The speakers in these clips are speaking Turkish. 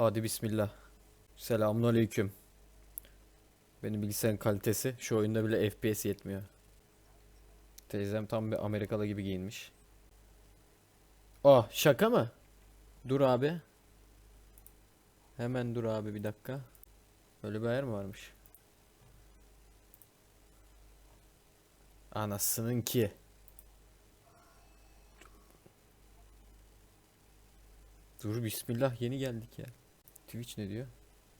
Hadi bismillah. Selamun aleyküm. Benim bilgisayarın kalitesi şu oyunda bile FPS yetmiyor. Teyzem tam bir Amerikalı gibi giyinmiş. Ah şaka mı? Dur abi. Hemen dur abi bir dakika. Öyle bir ayar mı varmış? Anasının ki. Dur bismillah yeni geldik ya. Twitch ne diyor?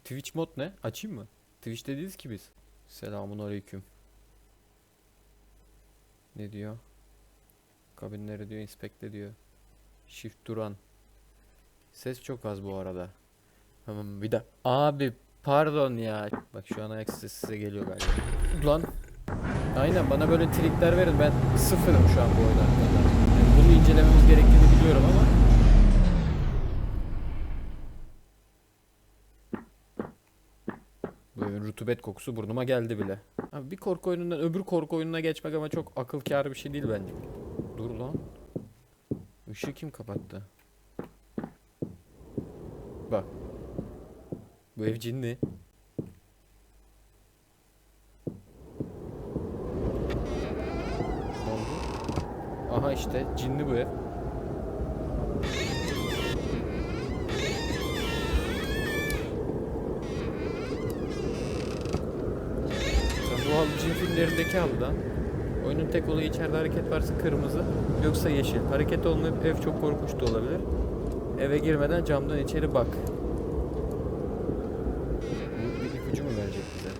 Twitch mod ne? Açayım mı? Twitch dediyiz ki biz. Selamun aleyküm. Ne diyor? Kabinleri diyor, inspekte diyor. Shift duran. Ses çok az bu arada. Tamam bir de abi pardon ya. Bak şu an ayak sesi size geliyor galiba. Ulan. Aynen bana böyle trikler verin. Ben sıfırım şu an bu oyun hakkında. Yani bunu incelememiz gerektiğini biliyorum ama rutubet kokusu burnuma geldi bile. Abi bir korku oyunundan öbür korku oyununa geçmek ama çok akıl kârı bir şey değil bence. Dur lan. Işığı kim kapattı? Bak. Bu ev cinli. Aha işte cinli bu ev. Halı cin filmlerindeki halıdan. Oyunun tek olayı içeride hareket varsa kırmızı yoksa yeşil. Hareket olmayıp ev çok korkunç da olabilir. Eve girmeden camdan içeri bak. Bu bir ipucu mu verecek bize?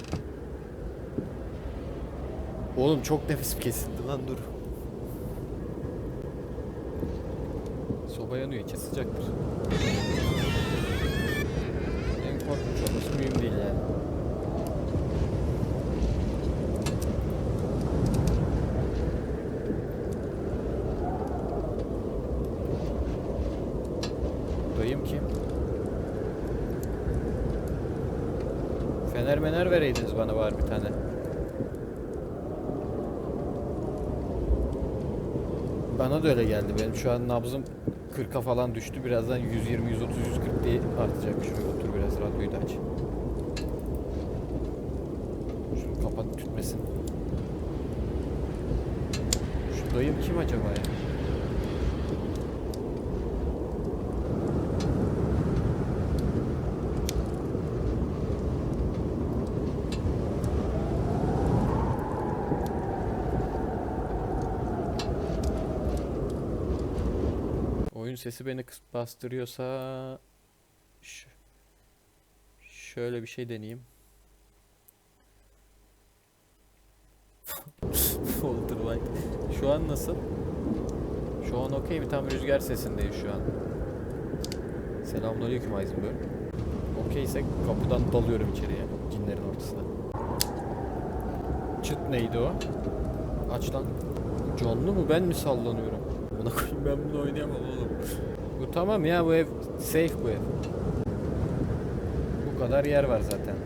Oğlum çok nefesim kesildi lan dur. Soba yanıyor içi sıcaktır. En korkunç olması mühim değil yani. Dayım kim? Fener mener vereydiniz bana var bir tane. Bana da öyle geldi benim. Şu an nabzım 40'a falan düştü. Birazdan 120, 130, 140 diye artacak. Şuraya otur biraz radyoyu da aç. Şunu kapat tütmesin. Şu dayım kim acaba ya? Oyun sesi beni bastırıyorsa Ş- şöyle bir şey deneyeyim. Walter White. Şu an nasıl? Şu an okey mi? Tam rüzgar sesindeyiz şu an. Selamünaleyküm Heisenberg. Okeyse kapıdan dalıyorum içeriye. Cinlerin ortasına. Çıt neydi o? Aç lan. Canlı mı? Ben mi sallanıyorum? Buna koyayım ben bunu oynayamam oğlum. Bu tamam ya bu ev safe bu ev. Bu kadar yer var zaten.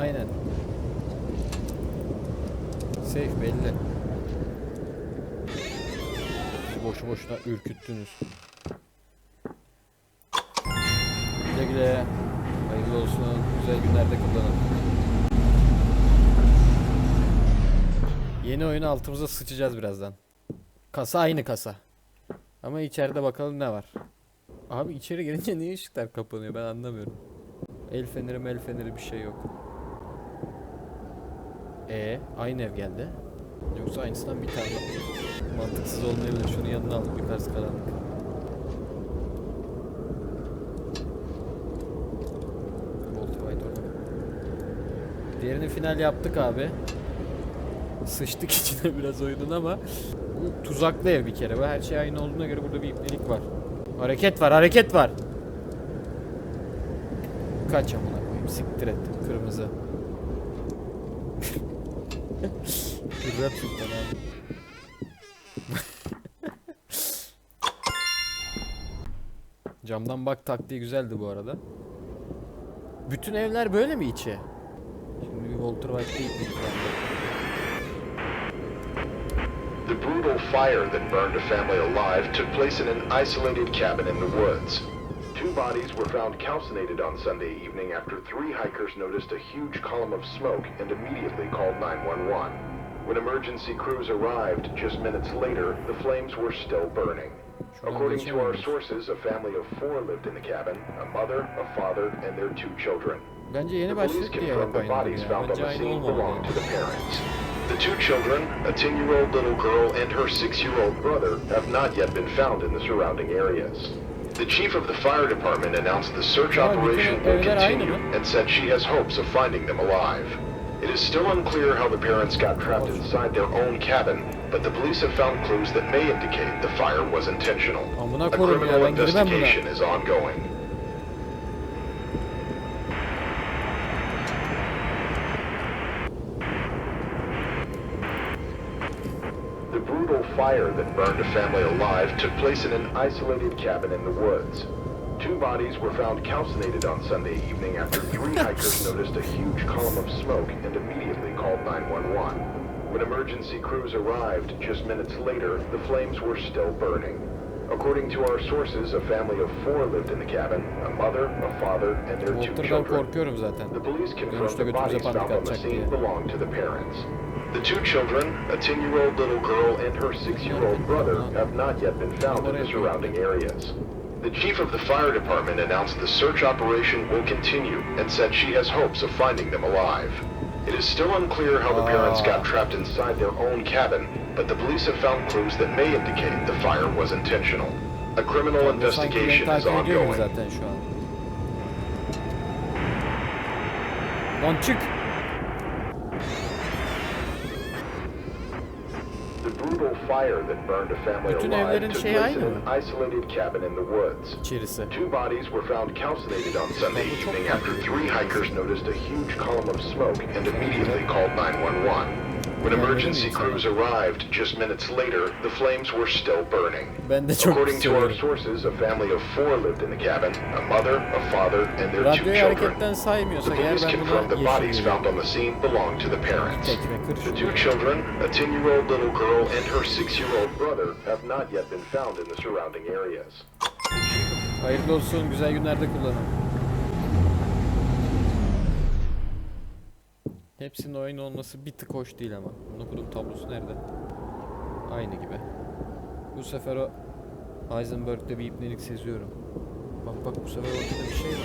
Aynen. Safe belli. Boşu boşuna ürküttünüz. Güle güle. Hayırlı olsun. Güzel günlerde kullanın. Yeni oyunu altımıza sıçacağız birazdan. Kasa aynı kasa. Ama içeride bakalım ne var. Abi içeri girince niye ışıklar kapanıyor ben anlamıyorum. El feneri mel feneri bir şey yok. E aynı ev geldi. Yoksa aynısından bir tane mantıksız olmayabilir. Şunu yanına al yukarısı karanlık. Bolt White orada. Diğerini final yaptık abi. Sıçtık içine biraz oyunun ama bu tuzaklı ev bir kere. Her şey aynı olduğuna göre burada bir ipnelik var. Hareket var, hareket var. Kaç amına koyayım. Siktir et. Kırmızı. Sultan abi. Camdan bak taktiği güzeldi bu arada. Bütün evler böyle mi içi? Şimdi bir Walter White değil bir The brutal fire that burned a family alive took place in an isolated cabin in the woods. Two bodies were found calcinated on Sunday evening after three hikers noticed a huge column of smoke and immediately called 911. When emergency crews arrived just minutes later, the flames were still burning. According to our sources, a family of four lived in the cabin a mother, a father, and their two children. Bence yeni The police diye confirmed the bodies found on the scene belonged to the parents. The two children, a 10-year-old little girl and her 6-year-old brother, have not yet been found in the surrounding areas. The chief of the fire department announced the search operation will continue and said she has hopes of finding them alive. It is still unclear how the parents got trapped inside their own cabin, but the police have found clues that may indicate the fire was intentional. A criminal girmem buna. investigation is ongoing. The brutal fire that burned a family alive took place in an isolated cabin in the woods. Two bodies were found calcinated on Sunday evening after three hikers noticed a huge column of smoke and immediately called 911. When emergency crews arrived just minutes later, the flames were still burning. According to our sources, a family of four lived in the cabin a mother, a father, and their two children. The police confirmed the bodies found on the scene belonged to the parents. The two children, a 10-year-old little girl and her 6-year-old brother, have not yet been found in the surrounding areas. The chief of the fire department announced the search operation will continue and said she has hopes of finding them alive. It is still unclear how the parents got trapped inside their own cabin, but the police have found clues that may indicate the fire was intentional. A criminal Bu sanki beni investigation is takip ediyor gibi ongoing. zaten şu an. Lan çık. Brutal fire that burned a family Bütün alive evlerin took şeyi place aynı in mı? an isolated cabin in the woods. İçerisi. Two bodies were found calcinated on Sunday Ya bu çok evening farklı. after three hikers noticed a huge column of smoke and immediately called 911. When emergency crews arrived just minutes later, the flames were still burning. Ben de çok According to our sources, a family of four lived in the cabin a mother, a father, and their two Radyoyu children. hareketten The saymıyorsak eğer police ben confirmed the buna bodies yeşil found on the scene belonged to the parents. The two children, a 10-year-old little girl and her 6-year-old brother, have not yet been found in the surrounding areas. Hayırlı olsun güzel günlerde kullanın. Hepsinin oyun olması bir tık hoş değil ama. Kurum tablosu nerede? Aynı gibi. Bu sefer o Heisenberg'de bir ipnelik seziyorum. Bak bak bu sefer ortada bir şey var.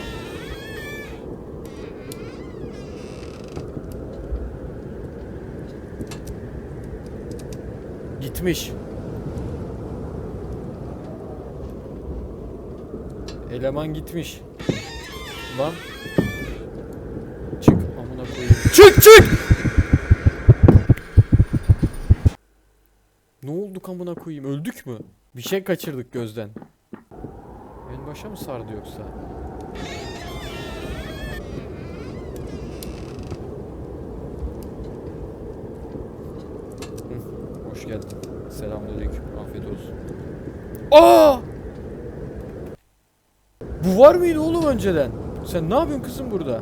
Gitmiş. Eleman gitmiş. Lan. Çık. Çık. Ne oldu amına koyayım? Öldük mü? Bir şey kaçırdık gözden. En başa mı sardı yoksa? Hoş geldin. Selamünaleyküm. Afiyet olsun. Aa! Bu var mıydı oğlum önceden? Sen ne yapıyorsun kızım burada?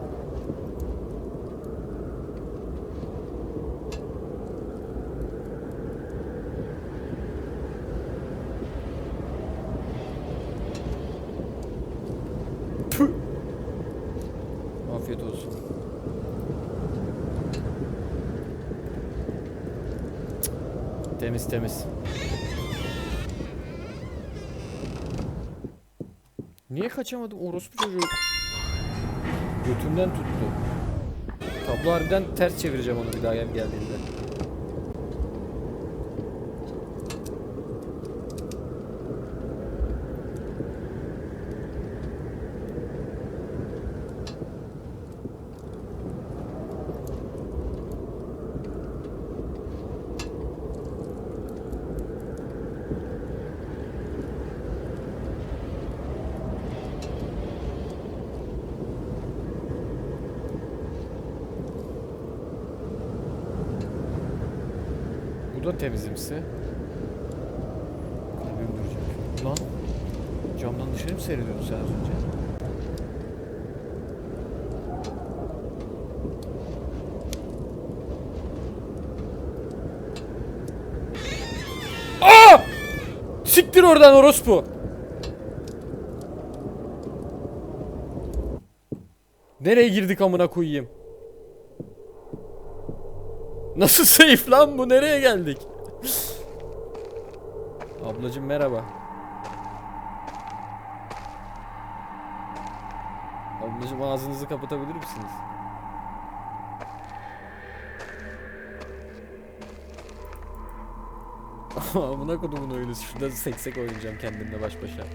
Püh! Afiyet olsun. Cık, Temiz temiz. Niye kaçamadım orospu çocuğu? Götümden tuttu. Tablo harbiden ters çevireceğim onu bir daha gel geldiğinde. Temizimsi. Kalbim duracak. Lan camdan dışarı mı seyrediyordun sen az önce? Aa! Siktir oradan orospu. Nereye girdik amına koyayım? Nasıl safe lan bu? Nereye geldik? Ablacım merhaba. Ablacım ağzınızı kapatabilir misiniz? Amına kodumun oyunu. Şurada seksek oynayacağım kendimle baş başa.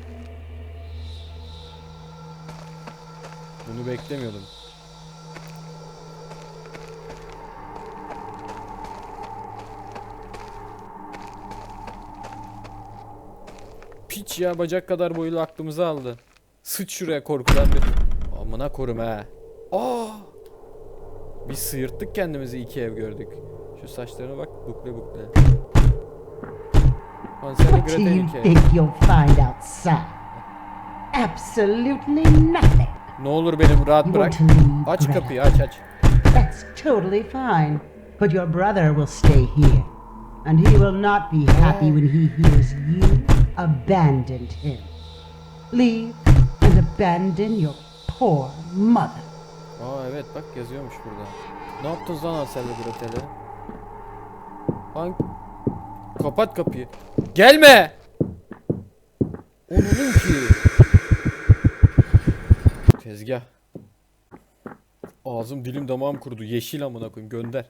Bunu beklemiyordum. Ya bacak kadar boylu aklımızı aldı. Sıç şuraya korkudan bir. Amına korum ha. Aa! Biz sıyırttık kendimizi iki ev gördük. Şu saçlarına bak bukle bukle. Hansel What do Gretel you hikaye. think you'll find outside? Absolutely nothing. Ne olur benim rahat bırak. Aç kapıyı aç aç. That's totally fine. But your brother will stay here. And he will not be happy when he hears you abandoned him. Leave and abandon your poor mother. Aa evet bak yazıyormuş burada. Ne yaptınız lan Hansel'le Gretel'e? Hangi... Kapat kapıyı. Gelme! Onun ki. Tezgah. Ağzım dilim damağım kurudu. Yeşil amına koyayım gönder.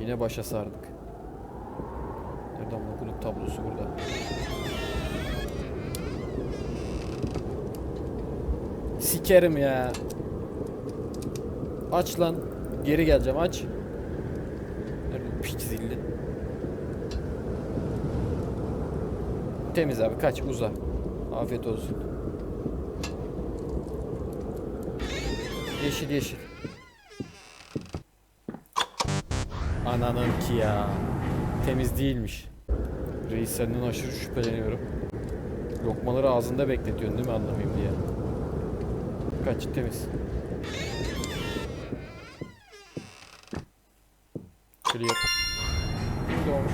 Yine başa sardık. Amına koyayım tablosu burada. Sikerim ya. Aç lan. Geri geleceğim aç. Piç zilli? Temiz abi kaç uza. Afiyet olsun. Yeşil yeşil. Ananın ki ya. Temiz değilmiş. Reis senden aşırı şüpheleniyorum. Lokmaları ağzında bekletiyorsun değil mi anlamayayım diye. Kaç temiz. Clear. Dong.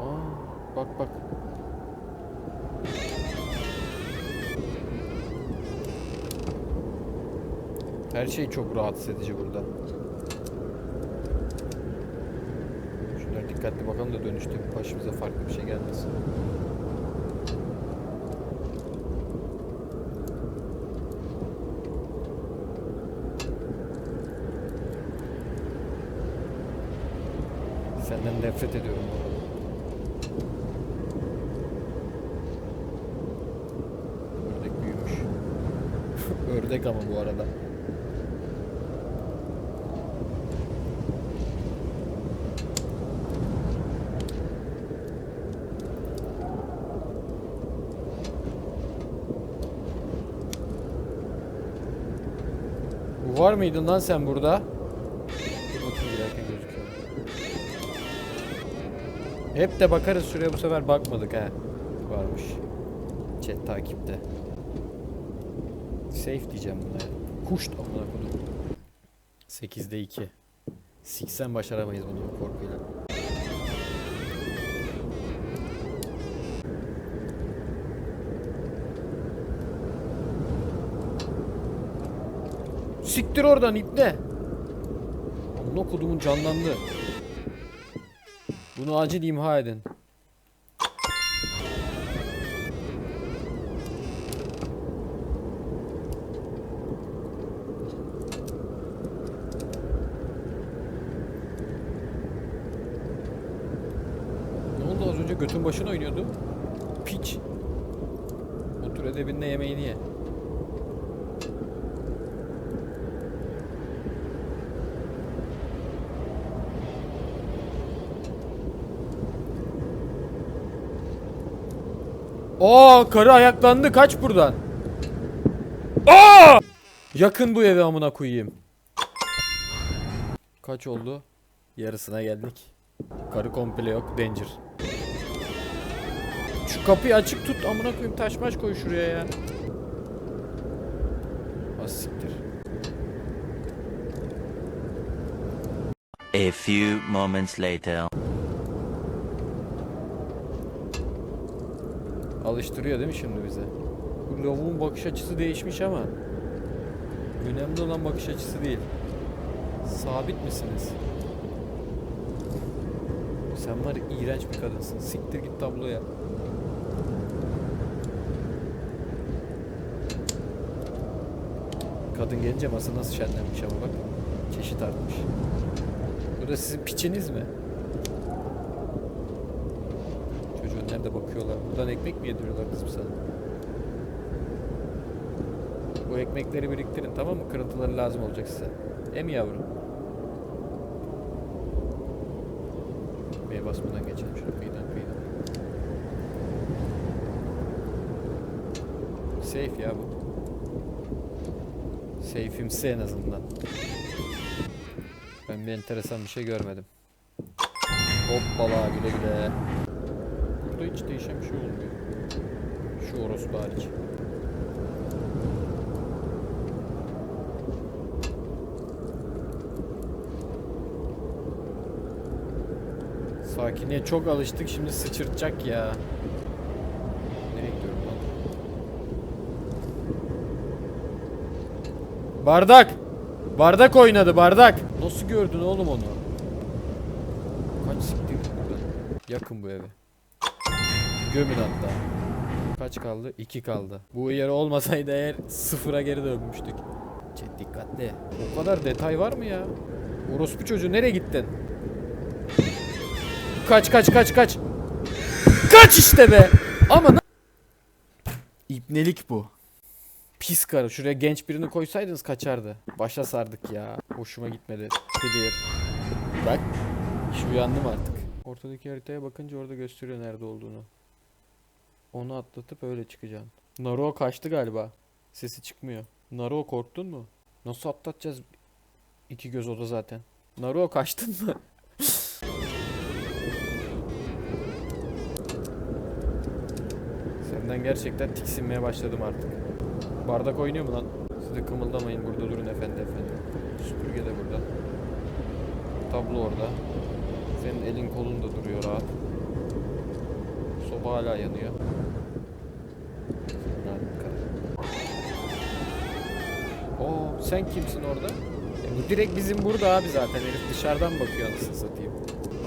Aa, bak bak. Her şey çok rahatsız edici burada. Dikkatli bakalım da dönüşte başımıza farklı bir şey gelmesin. Senden nefret ediyorum. Ördek büyümüş. Ördek ama bu arada. Bu var mıydın lan sen burada? Hep de bakarız şuraya bu sefer bakmadık ha. Varmış. Chat takipte. Safe diyeceğim buna ya. Kuşt amına kodum. 8'de 2. Siksen başaramayız bunu bu korkuyla. Siktir oradan ipne. Amına kodumun canlandı. Bunu acil imha edin. Ne oldu az önce götün başına oynuyordu? Piç. Otur edebinle yemeğini ye. Aa karı ayaklandı kaç buradan. Aa! Yakın bu eve amına koyayım. Kaç oldu? Yarısına geldik. Karı komple yok danger. Şu kapıyı açık tut amına koyayım taş maş koy şuraya ya. Az siktir. A few moments later. Alıştırıyor değil mi şimdi bize? Bu lavuğun bakış açısı değişmiş ama önemli olan bakış açısı değil. Sabit misiniz? Sen var iğrenç bir kadınsın. Siktir git tabloya. Kadın gelince masa nasıl şenlenmiş ama bak. Çeşit artmış. Bu da sizin piçiniz mi? Nerede bakıyorlar? Buradan ekmek mi yediriyorlar kızım sana? Bu ekmekleri biriktirin tamam mı? Kırıntıları lazım olacak size. Em yavrum. B'ye basmadan geçelim şöyle kıyıdan kıyıdan. Safe ya bu. Safe'imsi en azından. Ben bir enteresan bir şey görmedim. Hoppala güle güle. Hiç değişen bir şey olmuyor. Şu orospu hariç. Sakinliğe çok alıştık şimdi sıçırtacak ya. Nereye gidiyorum lan? Bardak! Bardak oynadı bardak! Nasıl gördün oğlum onu? Kaç siktir buradan. Yakın bu eve. Gömün hatta. Kaç kaldı? 2 kaldı. Bu yer olmasaydı eğer sıfıra geri dönmüştük. Chat dikkatli. O kadar detay var mı ya? Orospu çocuğu nereye gittin? Kaç kaç kaç kaç. Kaç işte be. Ama İbnelik bu. Pis karı. Şuraya genç birini koysaydınız kaçardı. Başa sardık ya. Hoşuma gitmedi. Clear. Bak. İş uyandım artık. Ortadaki haritaya bakınca orada gösteriyor nerede olduğunu. Onu atlatıp öyle çıkacaksın. Naruto kaçtı galiba. Sesi çıkmıyor. Naruto korktun mu? Nasıl atlatacağız? İki göz oda zaten. Naruto kaçtın mı? Senden gerçekten tiksinmeye başladım artık. Bardak oynuyor mu lan? Siz de kımıldamayın burada durun efendi efendi. Süpürge de burada. Tablo orada. Senin elin kolun da duruyor rahat. Soba hala yanıyor. Oo sen kimsin orada? E, bu direkt bizim burada abi zaten herif dışarıdan bakıyor anasını satayım.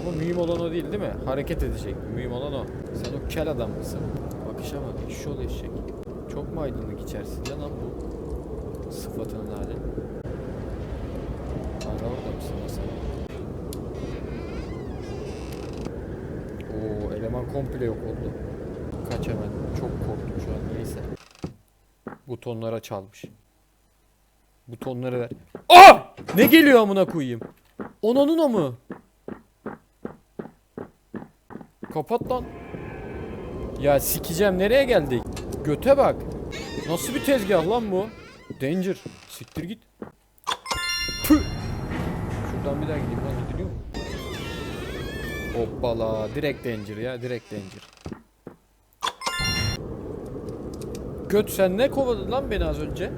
Ama mühim olan o değil değil mi? Hareket edecek. Mühim olan o. Sen o kel adam mısın? Bakışa bak. Şu ol eşek. Çok mu aydınlık içerisinde lan bu sıfatının hali? Hala orada mısın lan sen? Oo eleman komple yok oldu. Kaç hemen. Çok korktum şu an neyse. Butonlara çalmış. Butonları ver. Aa! Ne geliyor amına koyayım? Onanın o mu? Kapat lan. Ya sikeceğim nereye geldik? Göte bak. Nasıl bir tezgah lan bu? Danger. Siktir git. Püh. Şuradan bir daha gideyim? Hoppala. Direkt danger ya. Direkt danger. Göt sen ne kovadın lan beni az önce?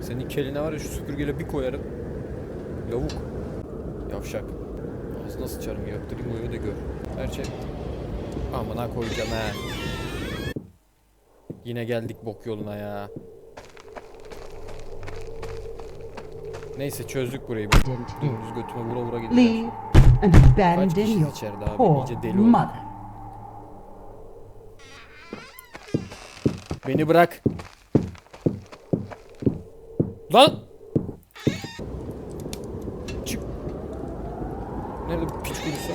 Senin keline var ya şu süpürgeyle bir koyarım. Lavuk. Yavşak. Ağzına sıçarım yaktırayım o evi de gör. Her şey. Amına koyacağım he. Yine geldik bok yoluna ya. Neyse çözdük burayı. Dümdüz götüme vura vura gideceğiz. And abandon your içeride abi? poor İyice deli oldu. mother. Beni bırak. Lan! Çık. Nerede bu piç kurusu?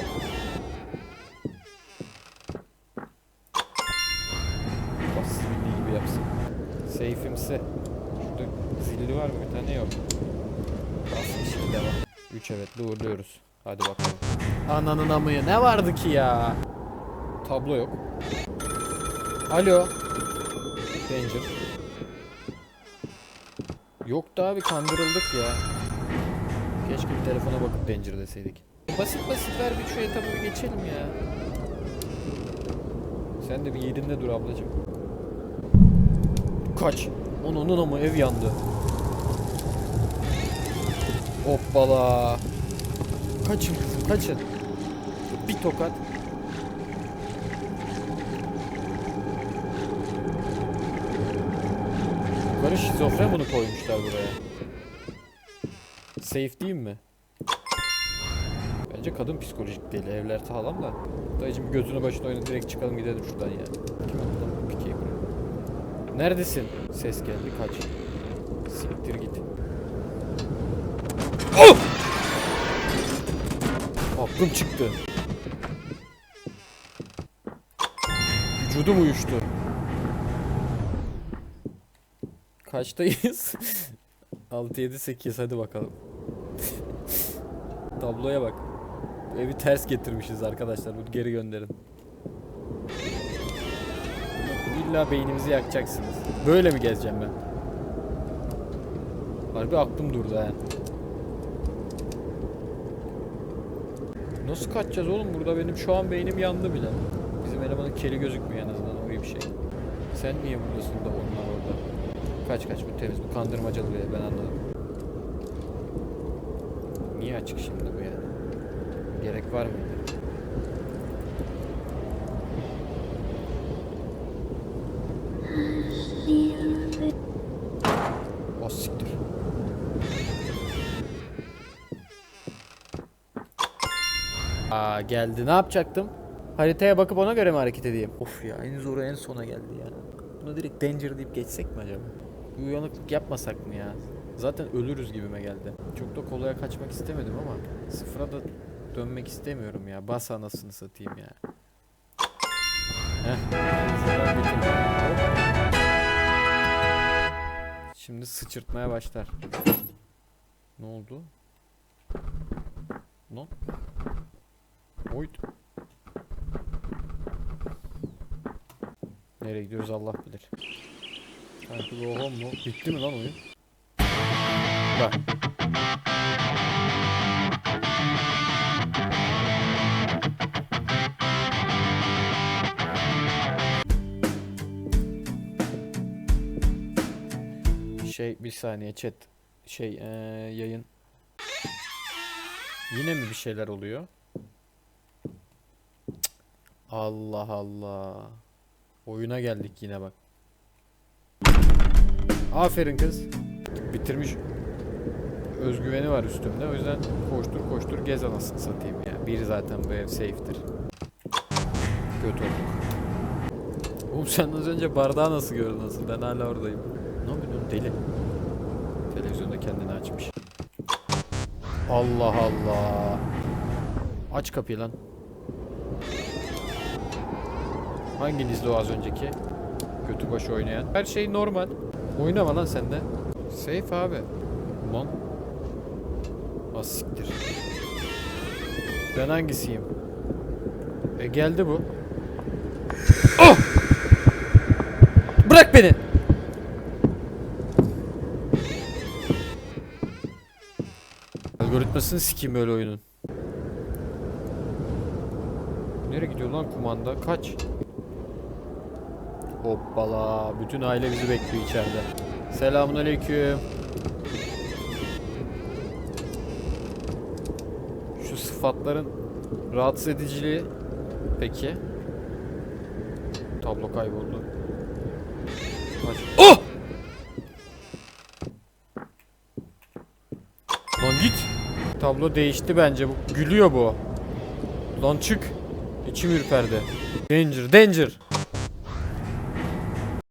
Bassız bildiği gibi yapsın. Safe'imsi. Şurada zilli var mı? Bir tane yok. Basmış şimdi devam. 3 evet uğurluyoruz. Hadi bakalım. Ananın amıya ne vardı ki ya? Tablo yok. Alo. Danger. Yoktu abi kandırıldık ya. Keşke bir telefona bakıp Danger deseydik. Basit basit ver bir şu etabı geçelim ya. Sen de bir yerinde dur ablacım. Kaç. Onun ama ev yandı. Hoppala. Kaçın kaçın. Bir tokat. Yukarı şizofren bunu koymuşlar buraya. Safe değil mi? Bence kadın psikolojik değil. Evler sağlam da. Dayıcım gözünü başına oyna direkt çıkalım gidelim şuradan ya. Kim? Neredesin? Ses geldi kaç. Siktir git. Oh! Aklım çıktı. Vücudum uyuştu. Kaçtayız? 6 7 8 hadi bakalım. Tabloya bak. Evi ters getirmişiz arkadaşlar. Bunu geri gönderin. İlla beynimizi yakacaksınız. Böyle mi gezeceğim ben? Harbi aklım durdu ha. Nasıl kaçacağız oğlum? Burada benim şu an beynim yandı bile. Keli gözükmüyor en azından. O iyi bir şey. Sen niye buradasın da onlar orada? Kaç kaç bu temiz. Bu kandırmacalı ben anladım. Niye açık şimdi bu yani? Gerek var mıydı? O siktir. Aa geldi. Ne yapacaktım? Haritaya bakıp ona göre mi hareket edeyim? Of ya en zoru en sona geldi ya. Buna direkt danger deyip geçsek mi acaba? Bir uyanıklık yapmasak mı ya? Zaten ölürüz gibime geldi. Çok da kolaya kaçmak istemedim ama sıfıra da dönmek istemiyorum ya. Bas anasını satayım ya. Şimdi sıçırtmaya başlar. Ne oldu? Lan. Oyt. Nereye gidiyoruz Allah bilir. Sanki bu home mu? Bitti mi lan oyun? Bak. Şey bir saniye chat. Şey eee, yayın. Yine mi bir şeyler oluyor? Cık. Allah Allah. Oyuna geldik yine bak. Aferin kız. Bitirmiş. Özgüveni var üstümde. O yüzden koştur koştur gez anasını satayım ya. Bir zaten bu ev safe'tir. Kötü olduk. Oğlum sen az önce bardağı nasıl gördün nasıl? Ben hala oradayım. Ne yapıyorsun deli? Televizyonda kendini açmış. Allah Allah. Aç kapıyı lan. Hanginizdi o az önceki? Kötü başı oynayan. Her şey normal. Oynama lan sen de. Safe abi. Lan. Az siktir. Ben hangisiyim? E geldi bu. Oh! Bırak beni. Algoritmasını sikeyim böyle oyunun. Nereye gidiyor lan kumanda? Kaç. Hoppala. Bütün aile bizi bekliyor içeride. Selamun aleyküm. Şu sıfatların rahatsız ediciliği peki. Tablo kayboldu. Aç. Oh! Lan git. Tablo değişti bence. Gülüyor bu. Lan çık. İçim ürperdi. Danger, danger.